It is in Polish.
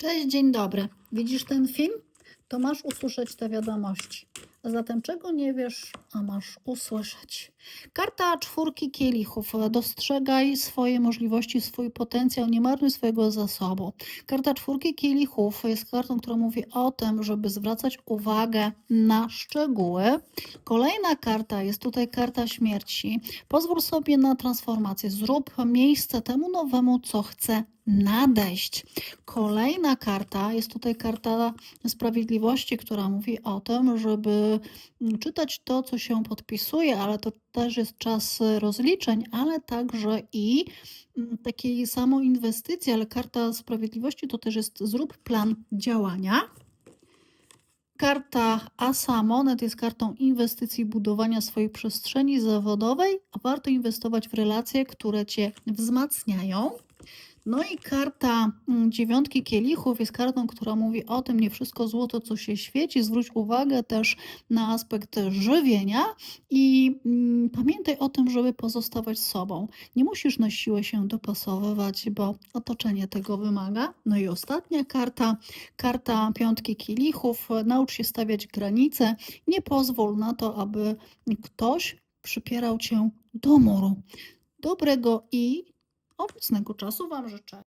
Cześć, dzień dobry. Widzisz ten film? To masz usłyszeć te wiadomości. A zatem czego nie wiesz, a masz usłyszeć. Karta czwórki kielichów. Dostrzegaj swoje możliwości, swój potencjał, nie marnuj swojego zasobu. Karta czwórki kielichów jest kartą, która mówi o tym, żeby zwracać uwagę na szczegóły. Kolejna karta jest tutaj karta śmierci. Pozwól sobie na transformację. Zrób miejsce temu nowemu, co chce nadejść. Kolejna karta jest tutaj karta sprawiedliwości, która mówi o tym, żeby czytać to, co się podpisuje, ale to też jest czas rozliczeń, ale także i mm, takiej samoinwestycji, ale karta sprawiedliwości to też jest zrób plan działania. Karta Asa Monet jest kartą inwestycji, budowania swojej przestrzeni zawodowej, a warto inwestować w relacje, które cię wzmacniają. No i karta mm, dziewiątki kielichów jest kartą, która mówi o tym, nie wszystko złoto, co się świeci. Zwróć uwagę też na aspekt żywienia i mm, pamiętaj o tym, żeby pozostawać sobą. Nie musisz na siłę się dopasowywać, bo otoczenie tego wymaga. No i ostatnia karta, karta piątki kielichów. Naucz się stawiać granice. Nie pozwól na to, aby ktoś przypierał cię do muru. Dobrego i owocnego czasu Wam życzę.